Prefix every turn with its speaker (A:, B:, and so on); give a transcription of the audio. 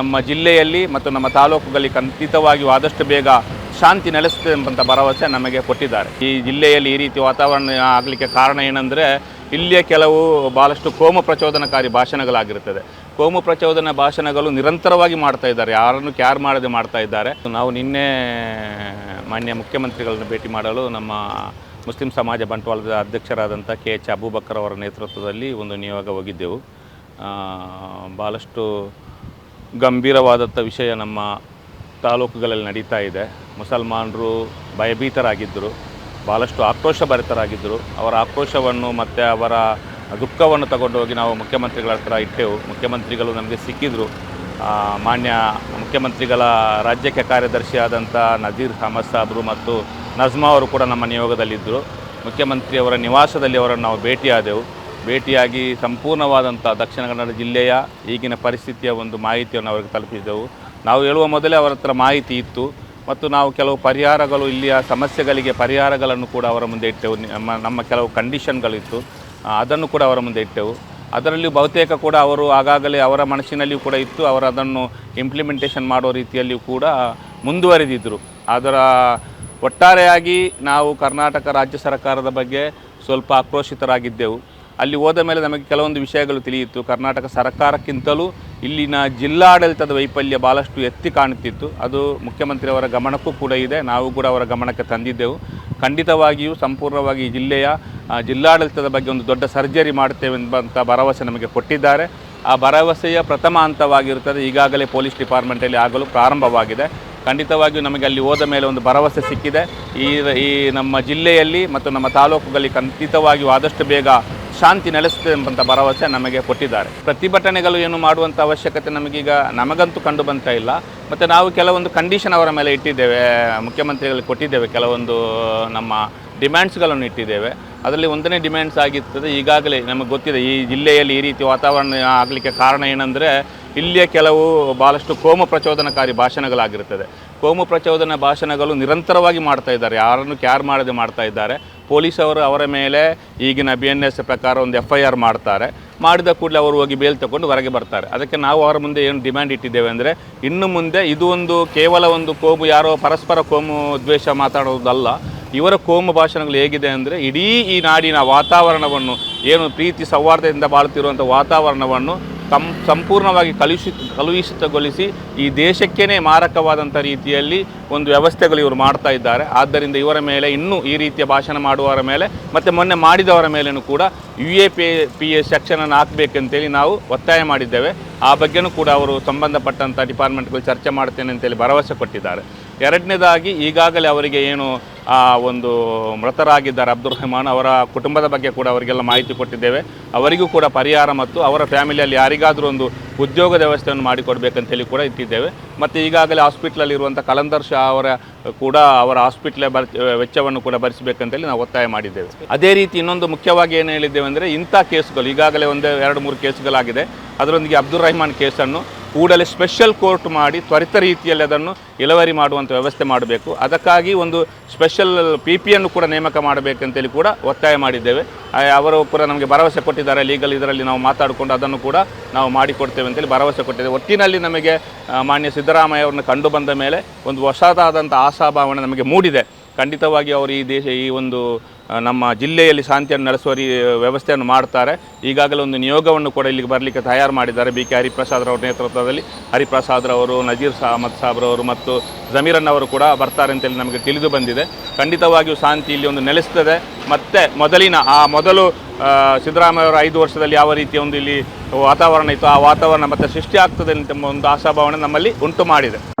A: ನಮ್ಮ ಜಿಲ್ಲೆಯಲ್ಲಿ ಮತ್ತು ನಮ್ಮ ತಾಲೂಕುಗಳಲ್ಲಿ ಖಂಡಿತವಾಗಿಯೂ ಆದಷ್ಟು ಬೇಗ ಶಾಂತಿ ನೆಲೆಸುತ್ತೆ ಎಂಬಂಥ ಭರವಸೆ ನಮಗೆ ಕೊಟ್ಟಿದ್ದಾರೆ. ಈ ಜಿಲ್ಲೆಯಲ್ಲಿ ಈ ರೀತಿ ವಾತಾವರಣ ಆಗಲಿಕ್ಕೆ ಕಾರಣ ಏನಂದರೆ, ಇಲ್ಲಿಯ ಕೆಲವು ಭಾಳಷ್ಟು ಕೋಮು ಪ್ರಚೋದನಕಾರಿ ಭಾಷಣಗಳಾಗಿರುತ್ತದೆ. ಕೋಮು ಪ್ರಚೋದನ ಭಾಷಣಗಳು ನಿರಂತರವಾಗಿ ಮಾಡ್ತಾ ಇದ್ದಾರೆ. ಯಾರನ್ನು ಕ್ಯಾರ್ ಮಾಡದೆ ಮಾಡ್ತಾ ಇದ್ದಾರೆ. ನಾವು ನಿನ್ನೆ ಮಾನ್ಯ ಮುಖ್ಯಮಂತ್ರಿಗಳನ್ನು ಭೇಟಿ ಮಾಡಲು ನಮ್ಮ ಮುಸ್ಲಿಂ ಸಮಾಜ ಬಂಟ್ವಾಳದ ಅಧ್ಯಕ್ಷರಾದಂಥ ಕೆ ಎಚ್ ಅಬೂಬಕ್ಕರ್ ಅವರ ನೇತೃತ್ವದಲ್ಲಿ ಒಂದು ನಿಯೋಗ ಹೋಗಿದ್ದೆವು. ಭಾಳಷ್ಟು ಗಂಭೀರವಾದಂಥ ವಿಷಯ ನಮ್ಮ ತಾಲೂಕುಗಳಲ್ಲಿ ನಡೀತಾ ಇದೆ. ಮುಸಲ್ಮಾನರು ಭಯಭೀತರಾಗಿದ್ದರು. ಭಾಳಷ್ಟು ಆಕ್ರೋಶಭರಿತರಾಗಿದ್ದರು. ಅವರ ಆಕ್ರೋಶವನ್ನು ಮತ್ತು ಅವರ ದುಃಖವನ್ನು ತಗೊಂಡು ಹೋಗಿ ನಾವು ಮುಖ್ಯಮಂತ್ರಿಗಳ ಹತ್ರ ಇಟ್ಟೆವು. ಮುಖ್ಯಮಂತ್ರಿಗಳು ನಮಗೆ ಸಿಕ್ಕಿದ್ರು. ಮಾನ್ಯ ಮುಖ್ಯಮಂತ್ರಿಗಳ ರಾಜ್ಯಕ್ಕೆ ಕಾರ್ಯದರ್ಶಿಯಾದಂಥ ನಜೀರ್ ಅಹಮದ್ ಸಾಬ್ರು ಮತ್ತು ನಜ್ಮಾ ಅವರು ಕೂಡ ನಮ್ಮ ನಿಯೋಗದಲ್ಲಿದ್ದರು. ಮುಖ್ಯಮಂತ್ರಿಯವರ ನಿವಾಸದಲ್ಲಿ ಅವರನ್ನು ನಾವು ಭೇಟಿಯಾದೆವು. ಭೇಟಿಯಾಗಿ ಸಂಪೂರ್ಣವಾದಂಥ ದಕ್ಷಿಣ ಕನ್ನಡ ಜಿಲ್ಲೆಯ ಈಗಿನ ಪರಿಸ್ಥಿತಿಯ ಒಂದು ಮಾಹಿತಿಯನ್ನು ಅವರಿಗೆ ತಲುಪಿಸಿದೆವು ನಾವು ಹೇಳುವ ಮೊದಲೇ ಅವರ ಹತ್ರ ಮಾಹಿತಿ ಇತ್ತು. ಮತ್ತು ನಾವು ಕೆಲವು ಪರಿಹಾರಗಳು, ಇಲ್ಲಿಯ ಸಮಸ್ಯೆಗಳಿಗೆ ಪರಿಹಾರಗಳನ್ನು ಕೂಡ ಅವರ ಮುಂದೆ ಇಟ್ಟೆವು. ನಮ್ಮ ನಮ್ಮ ಕೆಲವು ಕಂಡೀಷನ್ಗಳಿತ್ತು. ಅದನ್ನು ಕೂಡ ಅವರ ಮುಂದೆ ಇಟ್ಟೆವು. ಅದರಲ್ಲಿ ಬಹುತೇಕ ಕೂಡ ಅವರು ಆಗಾಗಲೇ ಅವರ ಮನಸ್ಸಿನಲ್ಲಿಯೂ ಕೂಡ ಇತ್ತು. ಅವರು ಅದನ್ನು ಇಂಪ್ಲಿಮೆಂಟೇಷನ್ ಮಾಡೋ ರೀತಿಯಲ್ಲಿಯೂ ಕೂಡ ಮುಂದುವರೆದಿದ್ದರು ಅದರ ಒಟ್ಟಾರೆಯಾಗಿ ನಾವು ಕರ್ನಾಟಕ ರಾಜ್ಯ ಸರ್ಕಾರದ ಬಗ್ಗೆ ಸ್ವಲ್ಪ ಆಕ್ರೋಶಿತರಾಗಿದ್ದೆವು. ಅಲ್ಲಿ ಹೋದ ಮೇಲೆ ನಮಗೆ ಕೆಲವೊಂದು ವಿಷಯಗಳು ತಿಳಿಯಿತು. ಕರ್ನಾಟಕ ಸರ್ಕಾರಕ್ಕಿಂತಲೂ ಇಲ್ಲಿನ ಜಿಲ್ಲಾಡಳಿತದ ವೈಫಲ್ಯ ಭಾಳಷ್ಟು ಎತ್ತಿ ಕಾಣುತ್ತಿತ್ತು. ಅದು ಮುಖ್ಯಮಂತ್ರಿಯವರ ಗಮನಕ್ಕೂ ಕೂಡ ಇದೆ. ನಾವು ಕೂಡ ಅವರ ಗಮನಕ್ಕೆ ತಂದಿದ್ದೆವು. ಖಂಡಿತವಾಗಿಯೂ ಸಂಪೂರ್ಣವಾಗಿ ಜಿಲ್ಲೆಯ ಜಿಲ್ಲಾಡಳಿತದ ಬಗ್ಗೆ ಒಂದು ದೊಡ್ಡ ಸರ್ಜರಿ ಮಾಡುತ್ತೇವೆ ಎಂಬಂಥ ಭರವಸೆ ನಮಗೆ ಕೊಟ್ಟಿದ್ದಾರೆ. ಆ ಭರವಸೆಯ ಪ್ರಥಮ ಹಂತವಾಗಿರುತ್ತದೆ. ಈಗಾಗಲೇ ಪೊಲೀಸ್ ಡಿಪಾರ್ಟ್ಮೆಂಟಲ್ಲಿ ಆಗಲು ಪ್ರಾರಂಭವಾಗಿದೆ. ಖಂಡಿತವಾಗಿಯೂ ನಮಗೆ ಅಲ್ಲಿ ಹೋದ ಮೇಲೆ ಒಂದು ಭರವಸೆ ಸಿಕ್ಕಿದೆ. ಈ ಈ ನಮ್ಮ ಜಿಲ್ಲೆಯಲ್ಲಿ ಮತ್ತು ನಮ್ಮ ತಾಲೂಕುಗಳಲ್ಲಿ ಖಂಡಿತವಾಗಿಯೂ ಆದಷ್ಟು ಬೇಗ ಶಾಂತಿ ನೆಲೆಸುತ್ತೆ ಎಂಬಂಥ ಭರವಸೆ ನಮಗೆ ಕೊಟ್ಟಿದ್ದಾರೆ. ಪ್ರತಿಭಟನೆಗಳು ಏನು ಮಾಡುವಂಥ ಅವಶ್ಯಕತೆ ನಮಗೀಗ ನಮಗಂತೂ ಕಂಡು ಬಂತಾ ಇಲ್ಲ. ಮತ್ತು ನಾವು ಕೆಲವೊಂದು ಕಂಡೀಷನ್ ಅವರ ಮೇಲೆ ಇಟ್ಟಿದ್ದೇವೆ, ಮುಖ್ಯಮಂತ್ರಿಗಳಿಗೆ ಕೊಟ್ಟಿದ್ದೇವೆ, ಕೆಲವೊಂದು ನಮ್ಮ ಡಿಮ್ಯಾಂಡ್ಸ್ಗಳನ್ನು ಇಟ್ಟಿದ್ದೇವೆ. ಅದರಲ್ಲಿ ಒಂದನೇ ಡಿಮ್ಯಾಂಡ್ಸ್ ಆಗಿರ್ತದೆ, ಈಗಾಗಲೇ ನಮಗೆ ಗೊತ್ತಿದೆ, ಈ ಜಿಲ್ಲೆಯಲ್ಲಿ ಈ ರೀತಿ ವಾತಾವರಣ ಆಗಲಿಕ್ಕೆ ಕಾರಣ ಏನಂದರೆ, ಇಲ್ಲಿಯ ಕೆಲವು ಭಾಳಷ್ಟು ಕೋಮ ಪ್ರಚೋದನಕಾರಿ ಭಾಷಣಗಳಾಗಿರುತ್ತದೆ ಕೋಮು ಪ್ರಚೋದನ ಭಾಷಣಗಳು ನಿರಂತರವಾಗಿ ಮಾಡ್ತಾ ಇದ್ದಾರೆ. ಯಾರನ್ನು ಕ್ಯಾರ್ ಮಾಡದೆ ಮಾಡ್ತಾ ಇದ್ದಾರೆ. ಪೊಲೀಸವರು ಅವರ ಮೇಲೆ ಈಗಿನ ಬಿ ಎನ್ ಎಸ್ ಪ್ರಕಾರ ಒಂದು ಎಫ್ ಐ ಆರ್ ಮಾಡ್ತಾರೆ. ಮಾಡಿದ ಕೂಡಲೇ ಅವರು ಹೋಗಿ ಬೇಲ್ ತಗೊಂಡು ಹೊರಗೆ ಬರ್ತಾರೆ. ಅದಕ್ಕೆ ನಾವು ಅವರ ಮುಂದೆ ಏನು ಡಿಮ್ಯಾಂಡ್ ಇಟ್ಟಿದ್ದೇವೆ ಅಂದರೆ, ಇನ್ನು ಮುಂದೆ ಇದು ಒಂದು ಕೇವಲ ಒಂದು ಕೋಮು, ಯಾರೋ ಪರಸ್ಪರ ಕೋಮು ದ್ವೇಷ ಮಾತಾಡೋದಲ್ಲ. ಇವರ ಕೋಮು ಭಾಷಣಗಳು ಹೇಗಿದೆ ಅಂದರೆ, ಇಡೀ ಈ ನಾಡಿನ ವಾತಾವರಣವನ್ನು, ಏನು ಪ್ರೀತಿ, ಸೌಹಾರ್ದದಿಂದ ಬಾಳ್ತಿರುವಂಥ ವಾತಾವರಣವನ್ನು ಕಂ ಸಂಪೂರ್ಣವಾಗಿ ಕಲುಷಿ ಕಲುಷಿತಗೊಳಿಸಿ ಈ ದೇಶಕ್ಕೇ ಮಾರಕವಾದಂಥ ರೀತಿಯಲ್ಲಿ ಒಂದು ವ್ಯವಸ್ಥೆಗಳು ಇವರು ಮಾಡ್ತಾ ಇದ್ದಾರೆ. ಆದ್ದರಿಂದ ಇವರ ಮೇಲೆ ಇನ್ನೂ ಈ ರೀತಿಯ ಭಾಷಣ ಮಾಡುವವರ ಮೇಲೆ ಮತ್ತು ಮೊನ್ನೆ ಮಾಡಿದವರ ಮೇಲೆಯೂ ಕೂಡ U A P P A ಸೆಕ್ಷನನ್ನು ಹಾಕಬೇಕಂತೇಳಿ ನಾವು ಒತ್ತಾಯ ಮಾಡಿದ್ದೇವೆ. ಆ ಬಗ್ಗೆನೂ ಕೂಡ ಅವರು ಸಂಬಂಧಪಟ್ಟಂಥ ಡಿಪಾರ್ಟ್ಮೆಂಟ್ಗಳು ಚರ್ಚೆ ಮಾಡ್ತೇನೆ ಅಂತೇಳಿ ಭರವಸೆ ಕೊಟ್ಟಿದ್ದಾರೆ. ಎರಡನೇದಾಗಿ ಈಗಾಗಲೇ ಅವರಿಗೆ ಏನು ಆ ಒಂದು ಮೃತರಾಗಿದ್ದಾರೆ ಅಬ್ದುಲ್ ರೆಹಮಾನ್ ಅವರ ಕುಟುಂಬದ ಬಗ್ಗೆ ಕೂಡ ಅವರಿಗೆಲ್ಲ ಮಾಹಿತಿ ಕೊಟ್ಟಿದ್ದೇವೆ. ಅವರಿಗೂ ಕೂಡ ಪರಿಹಾರ ಮತ್ತು ಅವರ ಫ್ಯಾಮಿಲಿಯಲ್ಲಿ ಯಾರಿಗಾದರೂ ಒಂದು ಉದ್ಯೋಗದ ವ್ಯವಸ್ಥೆಯನ್ನು ಮಾಡಿಕೊಡ್ಬೇಕಂತೇಳಿ ಕೂಡ ಇಟ್ಟಿದ್ದೇವೆ. ಮತ್ತು ಈಗಾಗಲೇ ಹಾಸ್ಪಿಟ್ಲಲ್ಲಿ ಇರುವಂಥ ಕಲಂದರ್ ಶಾ ಅವರ ಕೂಡ ಅವರ ಹಾಸ್ಪಿಟ್ಲ ಬರ್, ವೆಚ್ಚವನ್ನು ಕೂಡ ಭರಿಸಬೇಕಂತೇಳಿ ನಾವು ಒತ್ತಾಯ ಮಾಡಿದ್ದೇವೆ. ಅದೇ ರೀತಿ ಇನ್ನೊಂದು ಮುಖ್ಯವಾಗಿ ಏನು ಹೇಳಿದ್ದೇವೆ ಅಂದರೆ ಇಂಥ ಕೇಸುಗಳು, ಈಗಾಗಲೇ ಒಂದು, ಎರಡು, ಮೂರು ಕೇಸುಗಳಾಗಿದೆ. ಅದರೊಂದಿಗೆ ಅಬ್ದುಲ್ ರಹಮಾನ್ ಕೇಸನ್ನು ಕೂಡಲೇ ಸ್ಪೆಷಲ್ ಕೋರ್ಟ್ ಮಾಡಿ ತ್ವರಿತ ರೀತಿಯಲ್ಲಿ ಅದನ್ನು ಇಳುವರಿ ಮಾಡುವಂಥ ವ್ಯವಸ್ಥೆ ಮಾಡಬೇಕು. ಅದಕ್ಕಾಗಿ ಒಂದು ಸ್ಪೆಷಲ್ ಪಿ ಪಿಯನ್ನು ಕೂಡ ನೇಮಕ ಮಾಡಬೇಕಂತೇಳಿ ಕೂಡ ಒತ್ತಾಯ ಮಾಡಿದ್ದೇವೆ. ಅವರು ಕೂಡ ನಮಗೆ ಭರವಸೆ ಕೊಟ್ಟಿದ್ದಾರೆ. ಲೀಗಲ್ ಇದರಲ್ಲಿ ನಾವು ಮಾತಾಡಿಕೊಂಡು ಅದನ್ನು ಕೂಡ ನಾವು ಮಾಡಿಕೊಡ್ತೇವೆ ಅಂತೇಳಿ ಭರವಸೆ ಕೊಟ್ಟಿದ್ದೇವೆ. ಒಟ್ಟಿನಲ್ಲಿ ನಮಗೆ ಮಾನ್ಯ ಸಿದ್ದರಾಮಯ್ಯ ಅವರನ್ನು ಕಂಡು ಬಂದ ಮೇಲೆ ಒಂದು ಹೊಸದಾದಂಥ ಆಶಾಭಾವನೆ ನಮಗೆ ಮೂಡಿದೆ. ಖಂಡಿತವಾಗಿ ಅವರು ಈ ದೇಶ ಈ ಒಂದು ನಮ್ಮ ಜಿಲ್ಲೆಯಲ್ಲಿ ಶಾಂತಿಯನ್ನು ನಡೆಸುವ ರೀ ವ್ಯವಸ್ಥೆಯನ್ನು ಮಾಡ್ತಾರೆ. ಈಗಾಗಲೇ ಒಂದು ನಿಯೋಗವನ್ನು ಕೂಡ ಇಲ್ಲಿಗೆ ಬರಲಿಕ್ಕೆ ತಯಾರು ಮಾಡಿದ್ದಾರೆ. ಬಿ ಕೆ ಹರಿಪ್ರಸಾದ್ ರವರ ನೇತೃತ್ವದಲ್ಲಿ ಹರಿಪ್ರಸಾದ್ ರವರು ನಜೀರ್ ಸಾ ಅಹಮದ್ ಸಾಬ್ರವರು ಮತ್ತು ಜಮೀರನ್ ಅವರು ಕೂಡ ಬರ್ತಾರೆ ಅಂತೇಳಿ ನಮಗೆ ತಿಳಿದು ಬಂದಿದೆ. ಖಂಡಿತವಾಗಿಯೂ ಶಾಂತಿ ಇಲ್ಲಿ ಒಂದು ನೆಲೆಸ್ತದೆ. ಮತ್ತು ಮೊದಲಿನ ಆ ಮೊದಲು ಆ, ಸಿದ್ದರಾಮಯ್ಯ ಅವರ ಐದು ವರ್ಷದಲ್ಲಿ ಯಾವ ರೀತಿಯ ಒಂದು ಇಲ್ಲಿ ವಾತಾವರಣ ಇತ್ತು ಆ ವಾತಾವರಣ ಮತ್ತೆ ಸೃಷ್ಟಿ ಆಗ್ತದೆ ಅಂತ ಒಂದು ಆಶಾಭಾವನೆ ನಮ್ಮಲ್ಲಿ ಉಂಟು ಮಾಡಿದೆ.